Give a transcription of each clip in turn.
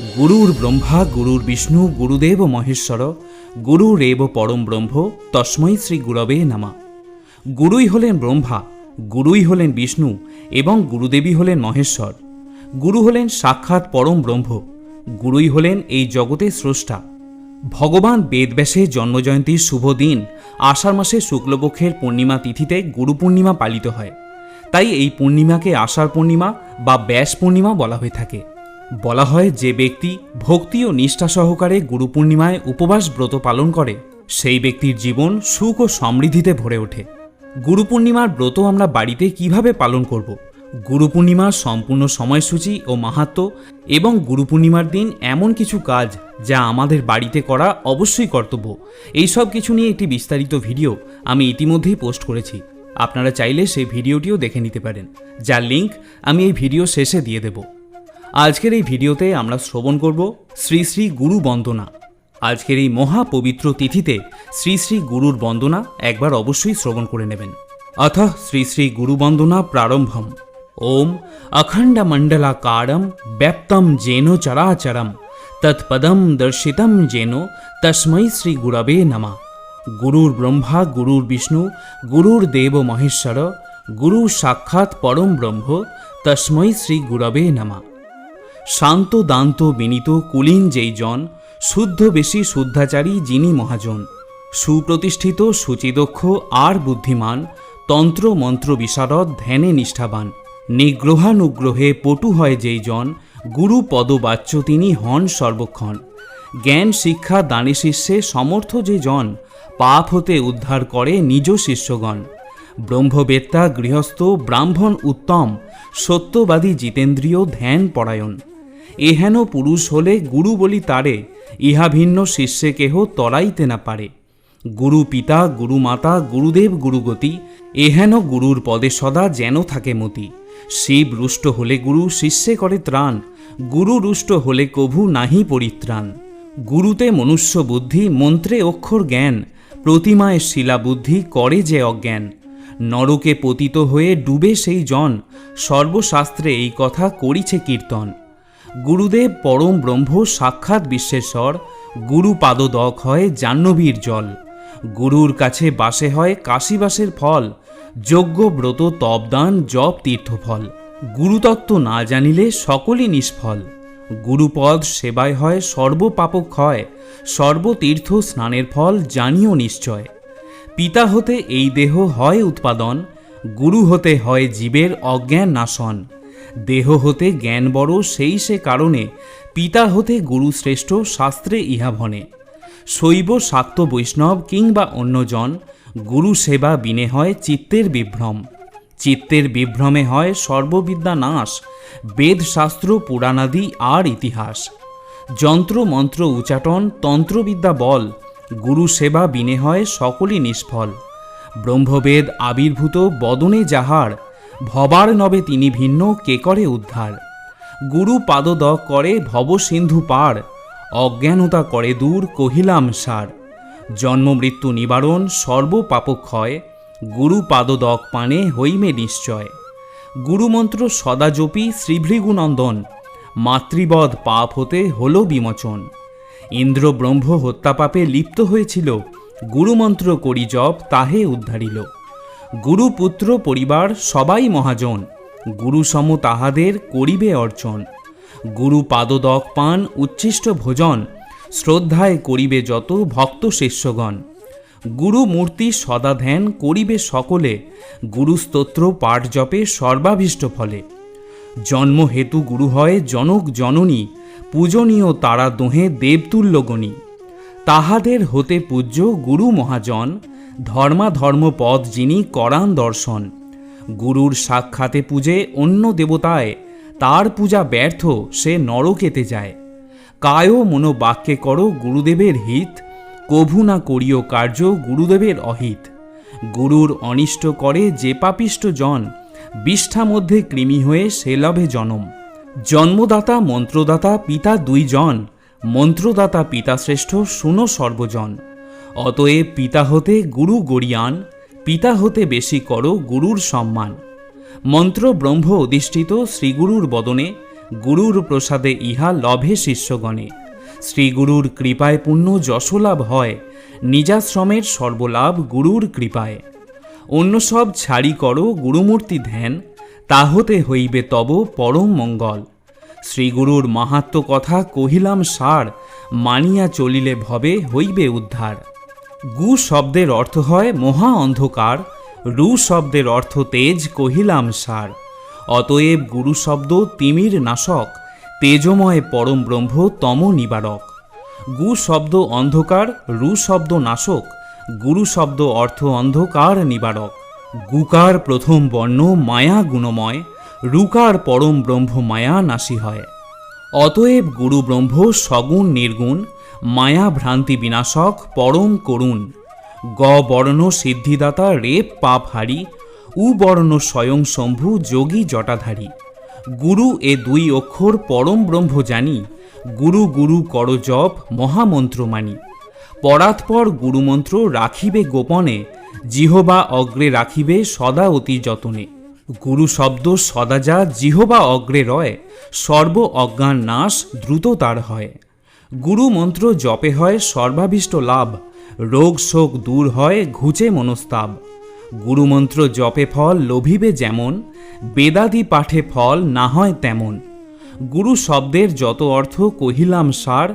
গুরুর ব্রহ্মা, গুরুর বিষ্ণু, গুরুদেব মহেশ্বর, গুরুরেব পরম ব্রহ্ম, তস্মৈ শ্রী গুরবে নামা। গুরুই হলেন ব্রহ্মা, গুরুই হলেন বিষ্ণু এবং গুরুদেবী হলেন মহেশ্বর। গুরু হলেন সাক্ষাৎ পরম ব্রহ্ম, গুরুই হলেন এই জগতের স্রষ্টা। ভগবান বেদব্যাসের জন্মজয়ন্তীর শুভ দিন, আষাঢ় মাসে শুক্লপক্ষের পূর্ণিমা তিথিতে গুরু পূর্ণিমা পালিত হয়। তাই এই পূর্ণিমাকে আষাঢ় পূর্ণিমা বা ব্যাস পূর্ণিমা বলা হয়ে থাকে। বলা হয় যে ব্যক্তি ভক্তি ও নিষ্ঠা সহকারে গুরু পূর্ণিমায় উপবাস ব্রত পালন করে, সেই ব্যক্তির জীবন সুখ ও সমৃদ্ধিতে ভরে ওঠে। গুরু পূর্ণিমার ব্রত আমরা বাড়িতে কীভাবে পালন করব? গুরু পূর্ণিমার সম্পূর্ণ সময়সূচি ও মাহাত্ম এবং গুরু পূর্ণিমার দিন এমন কিছু কাজ যা আমাদের বাড়িতে করা অবশ্যই কর্তব্য। এই সব কিছু নিয়ে একটি বিস্তারিত ভিডিও আমি ইতিমধ্যেই পোস্ট করেছি। আপনারা চাইলে সেই ভিডিওটিও দেখে নিতে পারেন। যার লিংক আমি এই ভিডিও শেষে দিয়ে দেব। আজকের এই ভিডিওতে আমরা শ্রবণ করব শ্রী শ্রী গুরু বন্দনা। আজকের এই মহা পবিত্র তিথিতে শ্রী শ্রী গুরুর বন্দনা একবার অবশ্যই শ্রবণ করে নেবেন। অথ শ্রী শ্রী গুরু বন্দনা প্রারম্ভম। ওম অখণ্ড অখণ্ডমণ্ডলাকারম ব্যাপ্তম যেন চরাচরম, তৎপদম দর্শিতম যেন তস্मै শ্রী গুরবে নমা। গুরুর ব্রহ্মা, গুরুর বিষ্ণু, গুরুর দেব মহেশ্বর, গুরু সাক্ষাৎ পরম ব্রহ্ম তস্मै শ্রী গুরবে নমা। শান্ত, দান্ত, বিনীত, কুলীন যেই জন, শুদ্ধ বেশি শুদ্ধাচারী যিনি মহাজন। সুপ্রতিষ্ঠিত, সুচিদক্ষ, আর বুদ্ধিমান, তন্ত্র, মন্ত্র বিশারদ, ধ্যানে নিষ্ঠাবান। নিগ্রহানুগ্রহে পটু হয় যেই জন, গুরু পদবাচ্য তিনি হন সর্বক্ষণ। জ্ঞান, শিক্ষা, দানে শিষ্যে সমর্থ যে জন, পাপ হতে উদ্ধার করে নিজ শিষ্যগণ। ব্রহ্মবেত্তা, গৃহস্থ, ব্রাহ্মণ উত্তম, সত্যবাদী জিতেন্দ্রীয়, ধ্যান পরায়ণ। এহেন পুরুষ হলে গুরু বলি তারে, ইহা ভিন্ন শিষ্যে কেহ তরাইতে না পারে। গুরু পিতা, গুরু মাতা, গুরুদেব, গুরুগতি, এহেন গুরুর পদে সদা যেন থাকে মতি। শিব রুষ্ট হলে গুরু শিষ্যে করে ত্রাণ, গুরু রুষ্ট হলে কভু নাহি পরিত্রাণ। গুরুতে মনুষ্য বুদ্ধি, মন্ত্রে অক্ষর জ্ঞান, প্রতিমায় শিলা বুদ্ধি করে যে অজ্ঞান। নরকে পতিত হয়ে ডুবে সেই জন, সর্বশাস্ত্রে এই কথা করিছে কীর্তন। গুরুদেব পরম ব্রহ্ম সাক্ষাৎ বিশ্বেশ্বর, গুরু পাদদক হয় জাহ্নবীর জল। গুরুর কাছে বাসে হয় কাশিবাসের ফল, যজ্ঞ ব্রত তপদান জপ তীর্থফল। গুরুতত্ত্ব না জানিলে সকলই নিষ্ফল। গুরুপদ সেবায় হয় সর্বপাপক ক্ষয়, সর্বতীর্থ স্নানের ফল জানিও নিশ্চয়। পিতা হতে এই দেহ হয় উৎপাদন, গুরু হতে হয় জীবের অজ্ঞান নাশন। দেহ হতে জ্ঞান বড় সেই সে কারণে পিতা হতে গুরু শ্রেষ্ঠ শাস্ত্রে ইহা ভনে শৈব, শাক্ত বৈষ্ণব কিংবা অন্যজন গুরু সেবা বিনে হয় চিত্তের বিভ্রম। চিত্তের বিভ্রমে হয় সর্ববিদ্যা নাশ, বেদশাস্ত্র, পুরাণাদি আর ইতিহাস। যন্ত্র, মন্ত্র উচাটন তন্ত্রবিদ্যা বল, গুরু সেবা বিনে হয় সকলই নিষ্ফল। ব্রহ্মবেদ আবির্ভূত বদনে যাহার ভবার নবে তিনি ভিন্ন, কে করে উদ্ধার? গুরু পাদদ করে ভব সিন্ধু পার, অজ্ঞানতা করে দূর কহিলাম সার। জন্ম মৃত্যু নিবারণ সর্বপাপক্ষয় গুরু পাদদক পানে হইমে নিশ্চয়। গুরুমন্ত্র সদা জপি শ্রীভৃগুনন্দন, মাতৃবধ পাপ হতে হল বিমোচন। ইন্দ্র ব্রহ্ম হত্যাপাপে লিপ্ত হয়েছিল গুরুমন্ত্র করি জপ তাহে উদ্ধারিল। গুরুপুত্র পরিবার সবাই মহাজন। গুরুসম তাহাদের করিবে অর্জন গুরু পাদদক পান উচ্ছিষ্ট ভোজন। শ্রদ্ধায় করিবে যত ভক্ত শিষ্যগণ। গুরু মূর্তি সদা ধ্যান করিবে সকলে। গুরুস্তোত্র পাঠ জপে সর্বাভীষ্ট ফলে। জন্ম হেতু গুরু হয় জনক জননী। পূজনীয় তারা দোহে দেবতুল্য গণী। তাহাদের হতে পূজ্য গুরু মহাজন। ধর্মাধর্ম পদ যিনি করান দর্শন। গুরুর সাক্ষাতে পূজে অন্য দেবতায়, তার পূজা ব্যর্থ, সে নরকেতে যায়। কায় মনোবাক্যে করো গুরুদেবের হিত, কভু না করিও কার্য গুরুদেবের অহিত। গুরুর অনিষ্ট করে যে পাপিষ্ট জন, বিষ্ঠা মধ্যে কৃমি হয়ে সে লভে জনম। জন্মদাতা, মন্ত্রদাতা, পিতা দুইজন মন্ত্রদাতা, পিতা শ্রেষ্ঠ, শুনো সর্বজন। অতএব পিতা হতে গুরু গরিয়ান পিতা হতে বেশি করো গুরুর সম্মান। মন্ত্র ব্রহ্ম অধিষ্ঠিত শ্রীগুরুর বদনে, গুরুর প্রসাদে ইহা লভে শিষ্যগণে। শ্রীগুরুর কৃপায় পুণ্য যশলাভ হয়, নিজাশ্রমের সর্বলাভ গুরুর কৃপায়। অন্য সব ছাড়ি করো গুরুমূর্তি ধ্যান তাহতে হইবে তব পরম মঙ্গল। শ্রীগুরুর মাহাত্ম কথা কহিলাম সার, মানিয়া চলিলে ভবে হইবে উদ্ধার। গু শব্দের অর্থ হয় মহা অন্ধকার, রু শব্দের অর্থ তেজ কহিলাম সার। অতএব গুরু শব্দ তিমির নাশক, তেজময় পরম ব্রহ্ম তম নিবারক। গু শব্দ অন্ধকার, রু শব্দ নাশক, গুরু শব্দ অর্থ অন্ধকার নিবারক। গুকার প্রথম বর্ণ মায়া গুণময়, রুকার পরম ব্রহ্ম মায়া নাশী হয়। অতএব গুরু ব্রহ্ম সগুণ নির্গুণ মায়া ভ্রান্তি বিনাশক, পরম করুণ। গ বর্ণ সিদ্ধিদাতা রেপ পাপ হারি উ বর্ণ স্বয়ং শম্ভু, যোগী জটাধারী। গুরু এ দুই অক্ষর পরম ব্রহ্ম জানি গুরু গুরু কর জপ মহামন্ত্র মানি পরাৎপর গুরুমন্ত্র রাখিবে গোপনে। জিহবা অগ্রে রাখিবে সদা অতি যতনে। গুরু শব্দ সদা যা, জিহবা অগ্রে রয়। সর্ব অজ্ঞান নাশ দ্রুত তার হয়। গুরু মন্ত্র জপে হয় সর্বাভীষ্ট লাভ, রোগ শোক দূর হয় ঘুচে মনস্তাব গুরুমন্ত্র জপে ফল লোভিবে যেমন, বেদাদি পাঠে ফল না হয় তেমন। গুরু শব্দের যত অর্থ কহিলাম সার,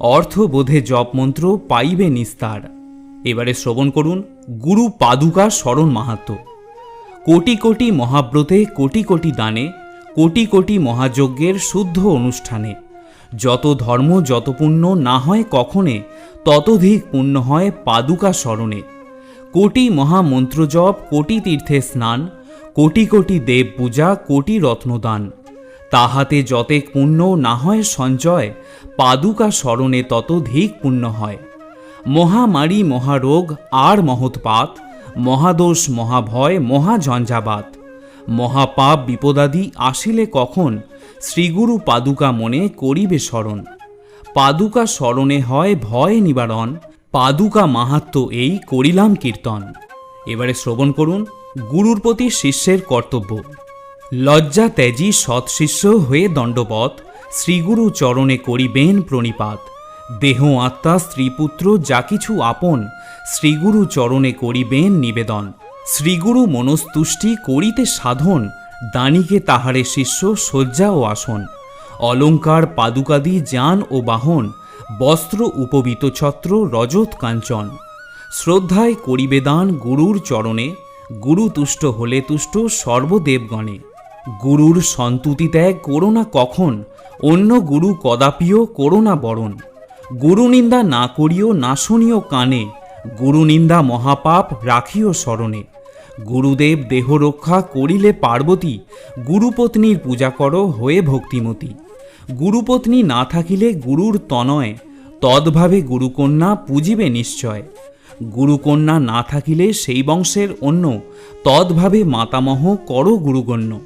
অর্থ বোধে জপ মন্ত্র পাইবে নিস্তার। এবারে শ্রবণ করুন, গুরু পাদুকা স্মরণ মাহাত্ম্য কোটি কোটি মহাব্রতে কোটি কোটি দানে, কোটি কোটি মহাযজ্ঞের শুদ্ধ অনুষ্ঠানে। যত ধর্ম যত পুণ্য না হয় কখনে, ততধিক পুণ্য হয় পাদুকা স্মরণে। কোটি মহামন্ত্র জপ কোটি তীর্থে স্নান, কোটি কোটি দেব পূজা, কোটি রত্নদান। তাহাতে যতেক পুণ্য না হয় সঞ্চয়, পাদুকা স্মরণে ততোধিক পুণ্য হয়। মহামারী, মহারোগ, আর মহৎপাত, মহাদোষ, মহাভয়, মহাঝঞ্ঝাবাত। মহাপাপ, বিপদাদি আসিলে কখন শ্রীগুরু পাদুকা মনে করিবে স্মরণ। পাদুকা স্মরণে হয় ভয় নিবারণ, পাদুকা মাহাত্ম এই করিলাম কীর্তন। এবারে শ্রবণ করুন, গুরুর প্রতি শিষ্যের কর্তব্য। লজ্জা ত্যাজি সৎ শিষ্য হয়ে দণ্ডপথ শ্রীগুরু চরণে করিবেন প্রণিপাত। দেহ আত্মা, স্ত্রীপুত্র, যা কিছু আপন, শ্রীগুরু চরণে করিবেন নিবেদন। শ্রীগুরু মনস্তুষ্টি করিতে সাধন দানিকে তাহারে শিষ্য শয্যা ও আসন, অলঙ্কার, পাদুকাদি, যান ও বাহন, বস্ত্র, উপবিত ছত্র, রজত, কাঞ্চন। শ্রদ্ধায় করিবে দান গুরুর চরণে, গুরু তুষ্ট হলে তুষ্ট সর্বদেবগণে। গুরুর সন্তুতি ত্যাগ করো না কখন, অন্য গুরু কদাপিও করো না বরণ। গুরু নিন্দা না করিও না শুনিও কানে, গুরু নিন্দা মহাপাপ রাখিও স্মরণে। গুরুদেব দেহ রক্ষা করিলে পার্বতী, গুরুপত্নীর পূজা করো হয়ে ভক্তিমতী। গুরুপত্নী না থাকিলে গুরুর তনয়, তদ্ভাবে গুরুকন্যা পুজিবে নিশ্চয়। গুরুকন্যা না থাকিলে সেই বংশের অন্য, তদ্ভাবে মাতামহ কর গুরুগণ্য।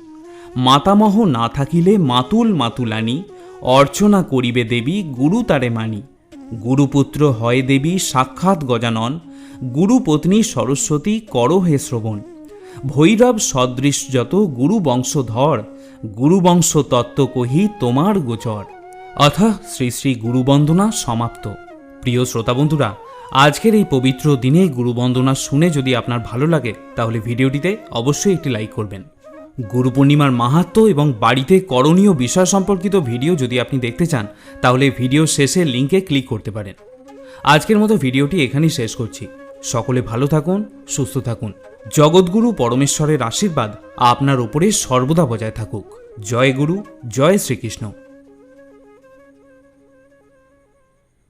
মাতামহ না থাকিলে মাতুল মাতুলানি, অর্চনা করিবে দেবী গুরু তারে মানি। গুরুপুত্র হয় দেবী সাক্ষাৎ গজানন, গুরুপত্নী সরস্বতী কর হে শ্রবণ। ভৈরব সদৃশ যত গুরু বংশধর গুরুবংশ তত্ত্ব কহি তোমার গোচর। অথ শ্রী শ্রী গুরুবন্দনা সমাপ্ত। প্রিয় শ্রোতা বন্ধুরা, আজকের এই পবিত্র দিনে গুরুবন্দনা শুনে যদি আপনার ভালো লাগে, তাহলে ভিডিওটিতে অবশ্যই একটি লাইক করবেন। গুরু পূর্ণিমার মাহাত্ম এবং বাড়িতে করণীয় বিষয় সম্পর্কিত ভিডিও যদি আপনি দেখতে চান, তাহলে ভিডিও শেষে লিঙ্কে ক্লিক করতে পারেন। আজকের মতো ভিডিওটি এখানেই শেষ করছি। সকলে ভালো থাকুন, সুস্থ থাকুন। জগৎগুরু পরমেশ্বরের আশীর্বাদ আপনার ওপরে সর্বদা বজায় থাকুক। জয় গুরু, জয় শ্রীকৃষ্ণ।